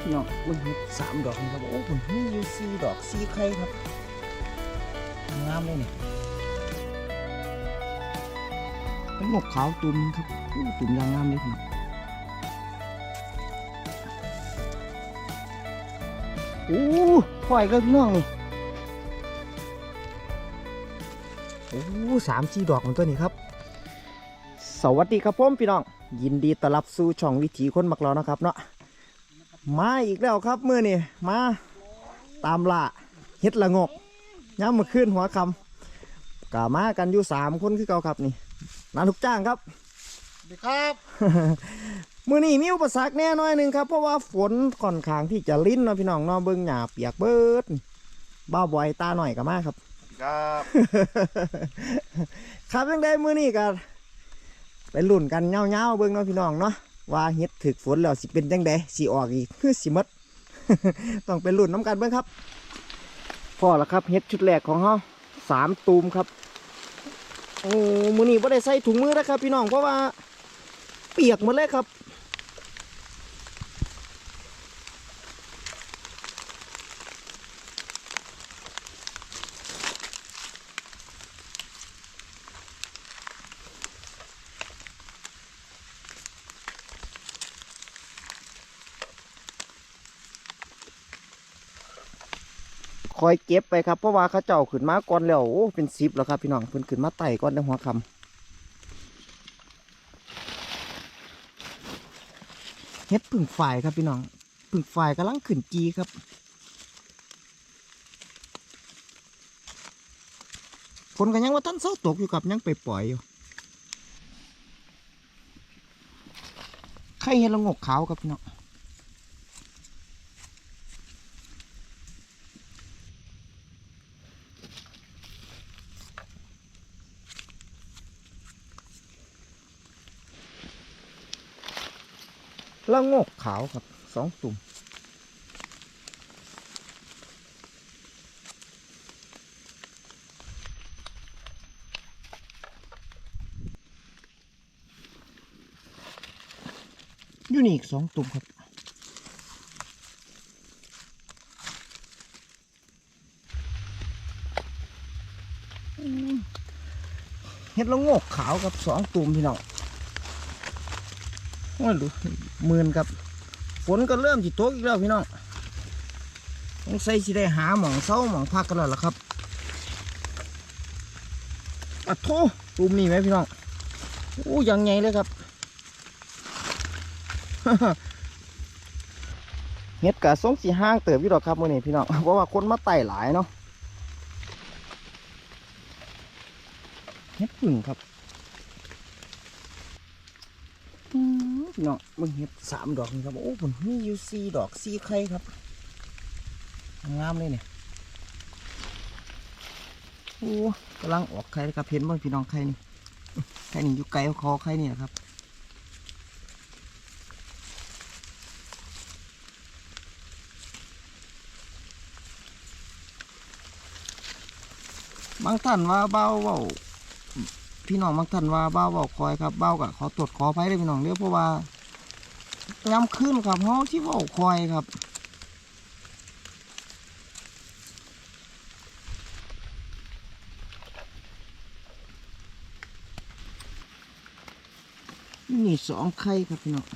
พี่น้องเบิ่งเห็ดสามดอกนี่ครับโอ้ผมมีอยู่สี่ดอกสี่ไข่ครับงามเลยเนี่ยเป็นหมกขาวตุ่มครับอู้ตุ่มยางงามเลยพี่น้องโอ้ปล่อยก็พี่น้องนี่โอ้สามสี่ดอกของตัวนี้ครับ สวัสดีครับผมพี่น้อง ยินดีต้อนรับสู่ช่องวิถีคนมักเรานะครับเนาะ มาอีกแล้วครับมื่อนี่มาตามล่าเฮ็ดละงกย้ำมาขึ้นหัวคำกะมากันอยู่สามคนคือเก่าครับนี่นาทุกจ้างครับสวัสดีครับ มื่อนี้มีอุปสรรคแน่น้อยหนึ่งครับเพราะว่าฝนค่อนข้างที่จะลิ้นเนาะพี่น้องเนาะเบิ่งหยาเปียกเบิดบ้าวบอยตาหน่อยกับมาครับ ครับ ครับยังได้มื้อนี้กันไปลุ้นกันเงาๆเบิ่งเนาะพี่น้องเนาะ ว่าเฮ็ดถึกฝนแล้วสิเป็นจังไดสิออกอีกคือสิมดต้องเป็นรุ่นน้ำกันเบิ่งครับพอแล้วครับเฮ็ดชุดแรกของเฮาสามตูมครับโอ้มือนี้ไ่ได้ใส่ถุงมือนะครับพี่น้องเพราะว่า เปียกหมดเลยครับ ค อยเก็บไปครับเพราะว่าเขาเจ้าขึ้นมาก่อนแล้วโอ้เป็นสิบแล้วครับพี่น้องเพิ่นขึ้นมาไต่ก่อนในหัวคำเฮ็ดพึ่งฝ่ายครับพี่น้องพึ่งฝ่ายกำลังขึ้นจีครับฝนกันยังว่าท่านเศร้าตกอยู่กับยังไปปล่อยอยู่ใครเห็นละงกขาวครับพี่น้อง ละงกขาวครับสองตุ่มอยู่นี่อีกสองตุ่มครับเห็ดละโงกขาวกับสองตุ่มพี่น้อง โอ้ยดูหมื่นครับ ฝนก็เริ่มจิตกอีกแล้วพี่น้องต้องใส่สิได้หาหมองเศร้าหมองพักกันแล้วล่ะครับอะโทตูมนี่ไหมพี่น้องโอ้ยังไงเลยครับเฮ็ดกะสงสีห้างเติบพี่ดอกครับมื่อนี้พี่น้องเพราะว่าคนมาไต่หลายเนาะเฮ็ดพึ่งครับ อืม พี่น้องมึงเห็ดสามดอกนี่ครับ โอ้ผมมีอยู่สี่ดอกสี่ไข่ครับ งามเลยเนี่ยโอ้กำลังออกไข่ครับเห็นบ้างพี่น้องไข่นี่ไข่นี่อยู่ไกลคอไข่นี่นะครับบางท่านว่าเบาเบา พี่น้องบางท่านว่าเบ้าเบาคอยครับเบ้ากับขอตรวจขออภัยเลยพี่น้องเด้อเพราะว่าย้ำขึ้นครับเฮาที่เบาคอยครับนี่สองไข่ครับพี่น้อง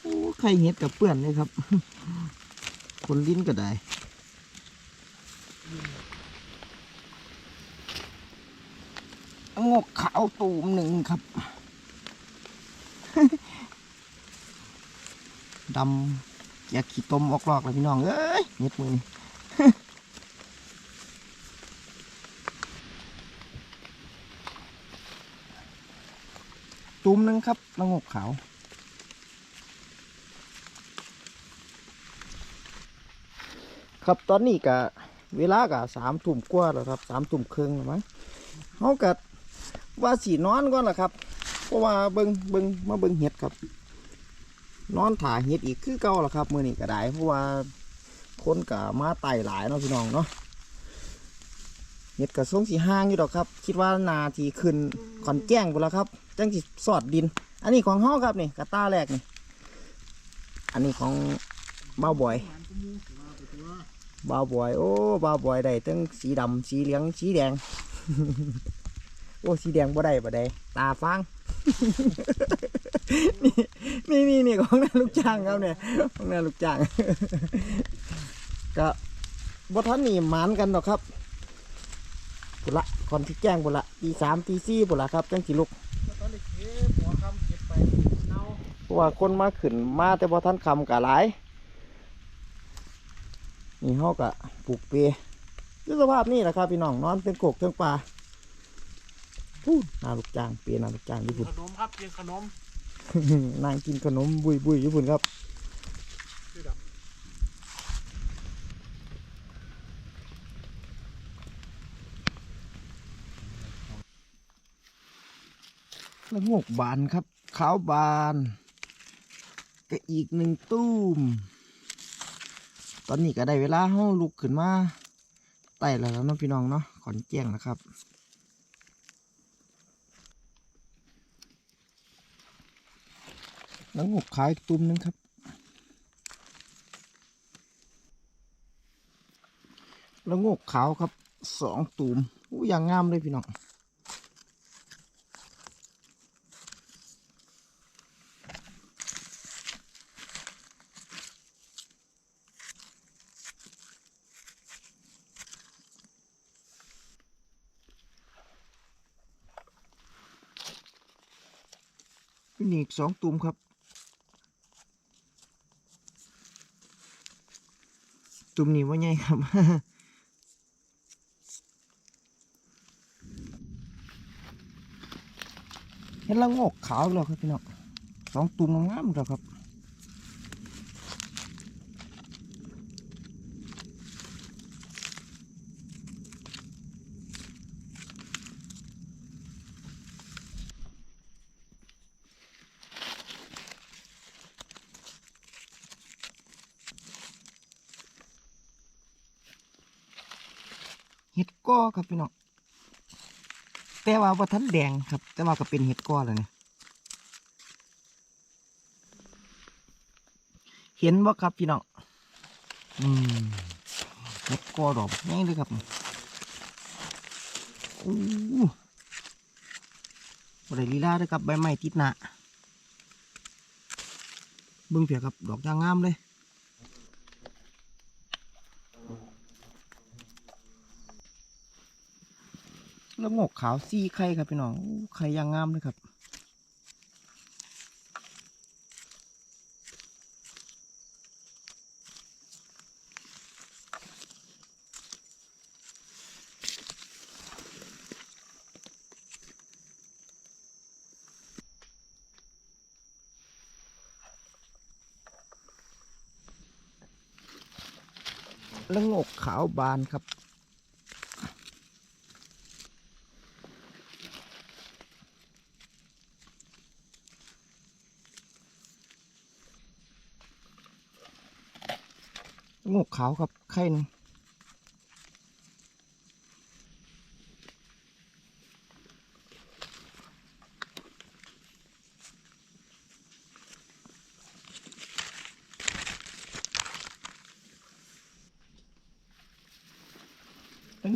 โอ้ไข่เห็ดกับเปื่อนเลยครับ คนลิ้นก็ได้งกขาวตูมหนึ่งครับ ดำอยากขี้ต้มออกลอกเลยพี่น้อง เอ้ยเน็ดมือนี่ตูมหนึ่งครับละงกขาว ครับตอนนี้กะเวลากะสามทุ่มกว่าแล้วครับสามทุ่มครึ่งมั้งเขากะว่าสีนอนก่อนละครับ เพราะว่าเบิงเบิงมาเบิงเห็ดครับ นอนถ่าเห็ดอีกคือเก่าละครับมือนี้ก็ได้เพราะว่าคนกะมาไต่หลายเนาะพี่น้องเนาะเห็ดกระทรงสีห้างอยู่ดอกครับ คิดว่านาทีขึ้นขอนแจ้งบุแล้วครับจังสิสอดดิน อันนี้ของเฮาครับนี่กระต้าแรกนี่ อันนี้ของบ้าบอย บ้าบอย โอ้บ้าบอยได้ทั้งสีดำสีเหลืองสีแดง โอ้สีแดงบ่ได้บ่ได้ตาฟางนี่นี่นี่ของนาลูกจ้างครับเนี่ยของนาลูกจ้างก็บ่ทันนี่หมานกันดอกครับบุละก่อนที่แจ้งบุละตีสามตีสี่บุละครับจังสิลุกตอนนี้เก็บหัวคำเก็บไปเน่าเพราะว่าคนมาขึ้นมาแต่บ่ทันคำกะหลาย นี่เฮากะปลูกเปรย์ด้วยสภาพนี่แหละครับพี่น้องนอนเป็นกกเทิงป่าพูดนาลูกจ้างเปรย์นาลูกจ้างญี่ปุ่นขนมครับกินขนมนางกินขนมบุยบุยญี่ปุ่นครับนี่ดอกแล้วงกบานครับขาวบานก็อีกหนึ่งตุ้ม ตอนนี้ก็ได้เวลาเฮาลุกขึ้นมาไต่แล้วแล้วนะพี่น้องเนาะขอนแจ้งนะครับแล้วงกขาวอีกตุ้มหนึงครับ แล้วงกขาวครับสองตูมอู้ย่างงามเลยพี่น้อง นี่อีกสองตุ่มครับ ตุ่มนี้ว่าไงครับเห็นและงอกขาวแล้วครับพี่น้องสองตุ่มงามๆแล้วครับ อครับพี่น้องแต่ว่าว่าทันแดงครับ แต่ว่าก็เป็นเห็ดก้อแล้วเนี่ยเห็นบ่ครับพี่น้องอืมเห็ดก้อดอกง่ายเลยครับอู้บริลีลาด้วยครับใบไม้ติดหนาเบิ่งเพียครับ ดอกยางงามเลย แล้วงกขาวซี่ไข่ครับพี่น้องไข่ยางงามเลยครับแล้วงกขาวบานครับ ขาวครับไข่หนึง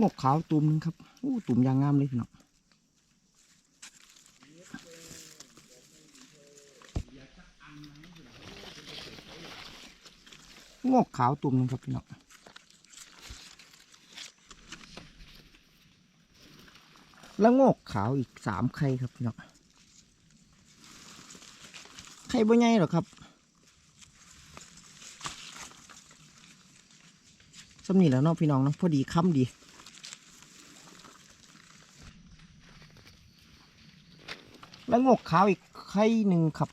งกขาวตุ่มหนึงครับอู้ตุ่มยางงามเลยพี่น้อง งอกขาวตุ่มนึงครับพี่น้องแล้วงกขาวอีกสามไข่ครับพี่น้องไข่บ่ใหญ่หรอครับสำนีแล้วเนาะพี่น้องเนาะพอดีค่ำดีแล้วงกขาวอีกไข่หนึ่งครับ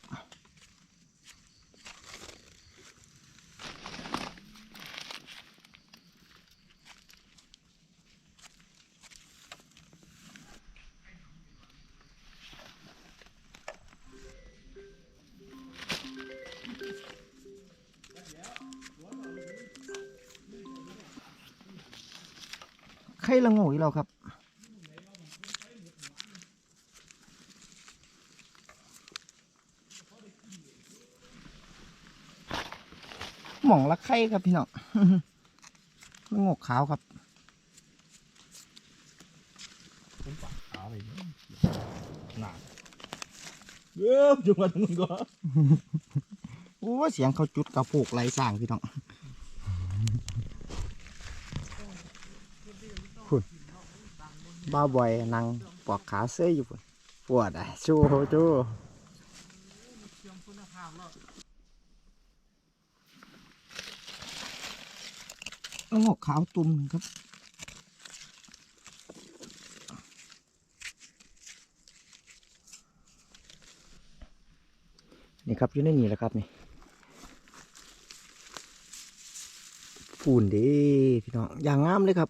ยเราครับหมองละไข่ครับพี่น้องงกขาวครับนปาเยหนาเยอะจุกมาถึงก็โอ้เสียงเขาจุดกระโปกไหลสร้างพี่น้อง บ้าบอยนั่งปอกขาเสื้ออยู่ปวดอะชูชูเชื่อมคุณภาพแล้วละโงกขาวตุ่มหนึ่งครับนี่ครับอยู่ในนี่แหละครับนี่ปูนด้พี่น้องอย่างงามเลยครับ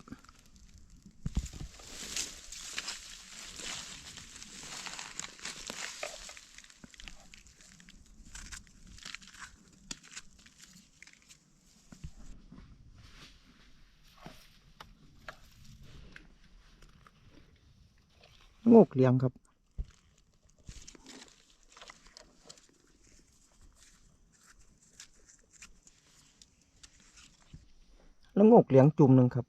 โงกเลี้ยงครับ แล้วโงกเลี้ยงจุ่มหนึ่งครับ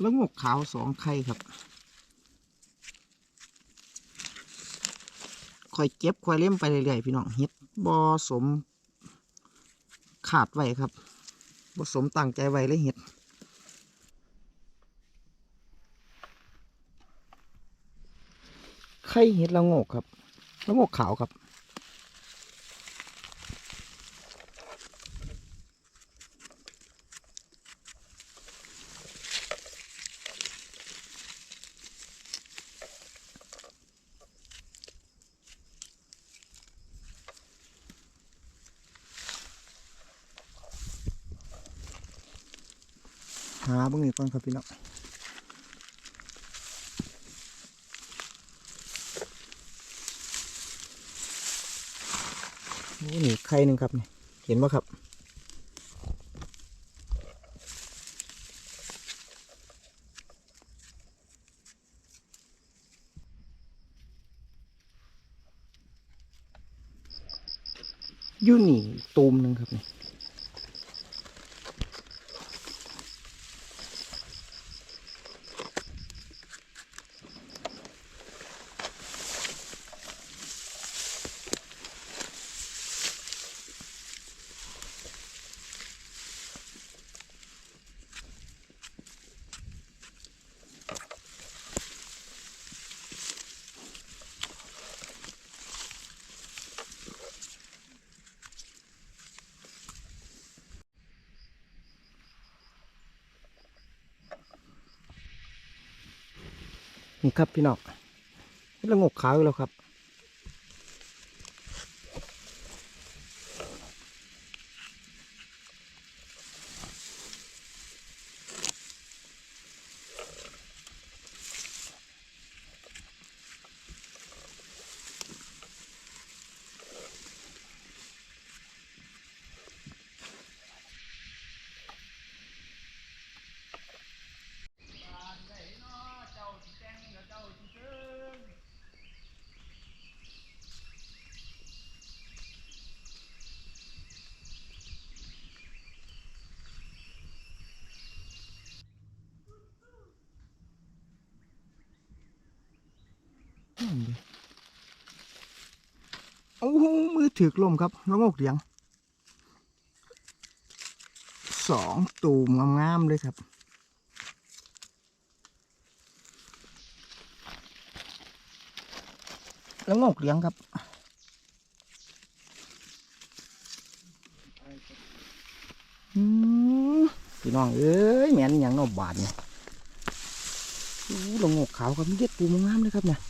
แล้วงกขาวสองไข่ครับ ค่อยเก็บค่อยเล่มไปเรื่อยๆพี่น้องเฮ็ดบอสมขาดไว้ครับบอสมตั้งใจไว้เลยเฮ็ดไข่เห็ดละโงกครับละโงกขาวครับ หาเบ้างอี ก่อนครับพี่น้องนี่ไข่หนึ่งครับเนี่ยเห็นไหมครับยู่นี่ตูมหนึ่งครับเนี่ย นี่ครับพี่น้องนี่ละโงกขาวอีกแล้วครับ โอ้มือถือกลมครับแล้วงกเดียงสองตูมงามๆเลยครับแล้วงกเลี้ยงครับอืมพี่น้องเอ้ยแม่นอย่างนอบาดเนี่ยโอ้ลงงกขาวครับมีเด็ดปูงามเลยครับเนี่ย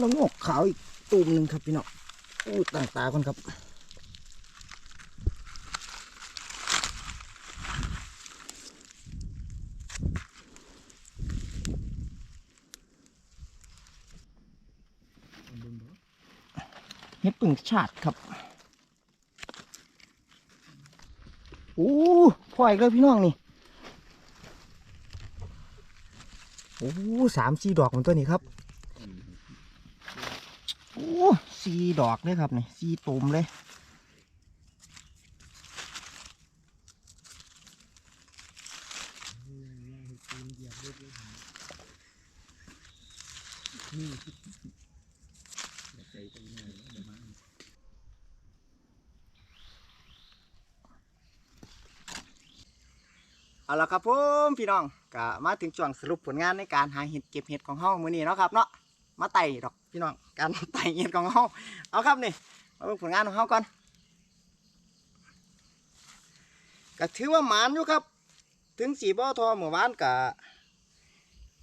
แล้วงอกขาวอีกตูมหนึ่งครับพี่น้องอู้ต่างตาคนครับเฮ็ดปึ่งชาติครับโอ้พ่ออีกแล้วพี่น้องนี่โอ้สามสี่ดอกของตัวนี้ครับ อ้สีดอกเลยครับนี่สีตุ่มเลยเอาละครับผมพี่น้องก็มาถึงช่วงสรุปผลงานในการหาเห็ดเก็บเห็ดของเฮามื้อนี้เนาะครับเนาะ มาไต่ดอกพี่น้องการไต่เห็ดของเฮาเอาครับนี่มาเบิ่งผลงานของเฮาก่อนก็ถือว่าหมานอยู่ครับ ถึงสีบ่อทอเมื่อวานก็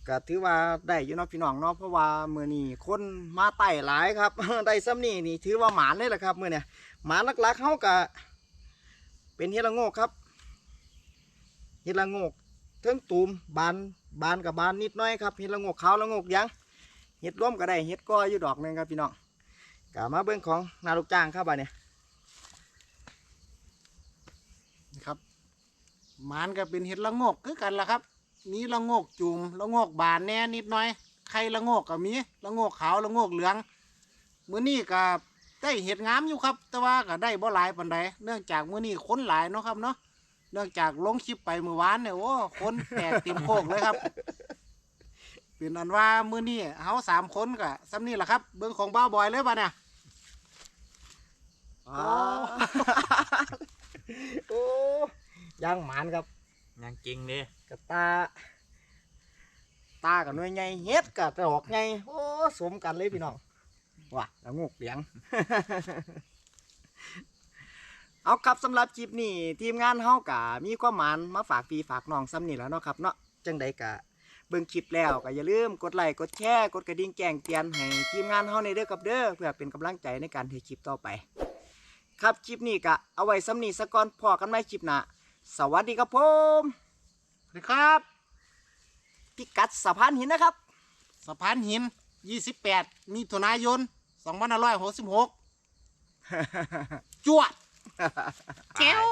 ก็ถือว่าได้อยู่เนาะพี่น้องเนาะเพราะว่ามื้อนี้คนมาไต่หลายครับ ได้ซ้ำนี่นี่ถือว่าหมานเลยแหละครับมื้อเนี่ยหมานหลักๆเฮาก็เป็นเฮ็ดลโงกครับเห็ดลโงกเทิงตูมบานบานกับบานนิดน้อยครับเห็ดลโงกขาวละโงกยัง เห็ดร่วมก็ได้เห็ดก้อยอยู่ดอกนึงครับพี่น้องกามาเบิ้องของนาลูกจ้างครับบ่าเนี่ยครับหมานก็เป็นเห็ดละงกคือกันละครับมีละงกจุ่มละงกบานแน่นิดหน่อยไข่ละงกก็มีละงกขาวละงกเหลืองมื้อนี้ก็ได้เห็ดงามอยู่ครับ แต่ว่าก็ได้บ่หลายปานใดเนื่องจากมื้อนี้คนหลายเนาะครับเนาะเนื่องจากลงคลิปไปเมื่อวานเนี่ยโอ้คนแตกเต็มโคกเลยครับ เป็นอันว่ามื้อนี้เฮาสามคนก็ซ้ำนี่แหละครับ เบิ่งของบ้าวบอยเลยป่ะเนี่ยอ๋อโอ้ย่างหมานครับยังจริงเด้กับตา ตากับหน่วยใหญ่เฮ็ดกับดอกใหญ่โอ้สมกันเลยพี่น้องว่ะละโงกเหลียง เอาครับสำหรับคลิปนี้ทีมงานเฮากะมีความหมานมาฝากพี่ฝากน้องซ้ำนี่แหล้วเนาะครับเนาะจังใดกะ เบิ่งคลิปแล้วก็อย่าลืมกดไลค์กดแชร์กดกระดิ่งแจ้งเตือนให้ทีมงานเฮาในเด้อกับเด้อเพื่อเป็นกำลังใจในการเทคลิปต่อไป ครับคลิปนี้กะเอาไว้ซ้ำนี่ซะก่อนพอกันใหม่คลิปหน้าสวัสดีครับผมสวัสดีครับ พิกัดสะพานหินนะครับ สะพานหิน 28มิถุนายน2566จวด แก้ว